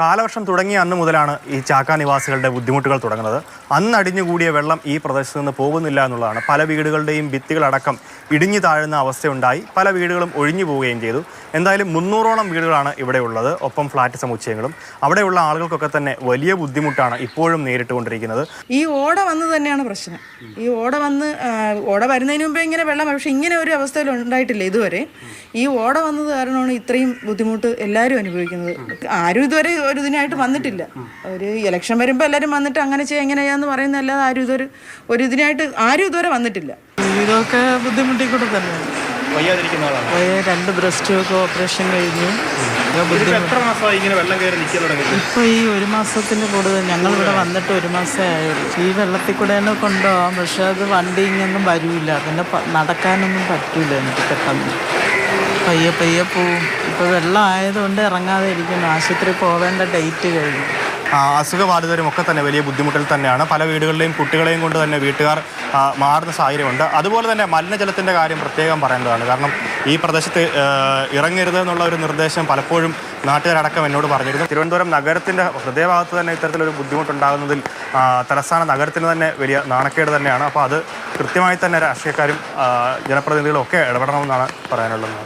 കാലവർഷം തുടങ്ങിയ അന്ന് മുതലാണ് ഈ ചാക്ക നിവാസികളുടെ ബുദ്ധിമുട്ടുകൾ തുടങ്ങുന്നത്. അന്ന് അടിഞ്ഞുകൂടിയ വെള്ളം ഈ പ്രദേശത്ത് നിന്ന് പോകുന്നില്ല എന്നുള്ളതാണ്. പല വീടുകളുടെയും ഭിത്തികളടക്കം ഇടിഞ്ഞു താഴുന്ന അവസ്ഥയുണ്ടായി. പല വീടുകളും ഒഴിഞ്ഞു പോവുകയും ചെയ്തു. എന്തായാലും മുന്നൂറോളം വീടുകളാണ് ഇവിടെ ഉള്ളത്. ഒപ്പം ഫ്ലാറ്റ് സമുച്ചയങ്ങളും. അവിടെയുള്ള ആളുകൾക്കൊക്കെ തന്നെ വലിയ ബുദ്ധിമുട്ടാണ് ഇപ്പോഴും നേരിട്ടുകൊണ്ടിരിക്കുന്നത്. ഈ ഓട വന്ന് തന്നെയാണ് പ്രശ്നം. ഈ ഓട വന്ന് ഓട വരുന്നതിന് മുമ്പേ ഇങ്ങനെ വെള്ളം പക്ഷേ ഇങ്ങനെ ഒരു അവസ്ഥയിൽ ഉണ്ടായിട്ടില്ല ഇതുവരെ. ഈ ഓട വന്നത് കാരണമാണ് ഇത്രയും ബുദ്ധിമുട്ട് എല്ലാവരും അനുഭവിക്കുന്നത്. ആരും ഇതുവരെ ഒരു ഇതിനായിട്ട് വന്നിട്ടില്ല. ഒരു ഇലക്ഷൻ വരുമ്പോൾ എല്ലാവരും വന്നിട്ട് അങ്ങനെ ചെയ്യാം എങ്ങനെയാന്ന് പറയുന്നതല്ലാതെ ആരും ഇതൊരു ഒരു ഇതിനായിട്ട് ആരും ഇതുവരെ വന്നിട്ടില്ല. ഇതൊക്കെ ബുദ്ധിമുട്ടി കൂടെ തന്നെ രണ്ട് ബ്രസ്റ്റ് ഒക്കെ ഓപ്പറേഷൻ കഴിഞ്ഞു. ഇപ്പൊ ഈ ഒരു മാസത്തിന് കൂടുതൽ ഞങ്ങൾ ഇവിടെ വന്നിട്ട് ഒരു മാസമേ ആയുള്ളൂ. ഈ വെള്ളത്തിൽ കൂടെ തന്നെ കൊണ്ടുപോകാം പക്ഷെ അത് വണ്ടി ഇങ്ങൊന്നും വരൂല. പിന്നെ നടക്കാനൊന്നും പറ്റൂല എനിക്ക് പെട്ടെന്ന്. പയ്യെ പയ്യെ പോവും. ഇപ്പൊ വെള്ളം ആയതുകൊണ്ട് ഇറങ്ങാതെ ഇരിക്കുന്നു. ആശുപത്രി പോവേണ്ട ഡേറ്റ് കഴിഞ്ഞു. അസുഖബാധിതരും ഒക്കെ തന്നെ വലിയ ബുദ്ധിമുട്ടിൽ തന്നെയാണ്. പല വീടുകളിലെയും കുട്ടികളെയും കൊണ്ട് തന്നെ വീട്ടുകാർ മാറുന്ന സാഹചര്യമുണ്ട്. അതുപോലെ തന്നെ മലിനജലത്തിന്റെ കാര്യം പ്രത്യേകം പറയേണ്ടതാണ്. കാരണം ഈ പ്രദേശത്ത് ഇറങ്ങരുത് എന്നുള്ള ഒരു നിർദ്ദേശം പലപ്പോഴും നാട്ടുകാരടക്കം എന്നോട് പറഞ്ഞിരുന്നു. തിരുവനന്തപുരം നഗരത്തിന്റെ ഹൃദയഭാഗത്ത് തന്നെ ഇത്തരത്തിലൊരു ബുദ്ധിമുട്ടുണ്ടാകുന്നതിൽ തലസ്ഥാന നഗരത്തിന് തന്നെ വലിയ നാണക്കേട് തന്നെയാണ്. അപ്പോൾ അത് കൃത്യമായി തന്നെ രാഷ്ട്രീയക്കാരും ജനപ്രതിനിധികളും ഒക്കെ ഇടപെടണമെന്നാണ് പറയാനുള്ളത്.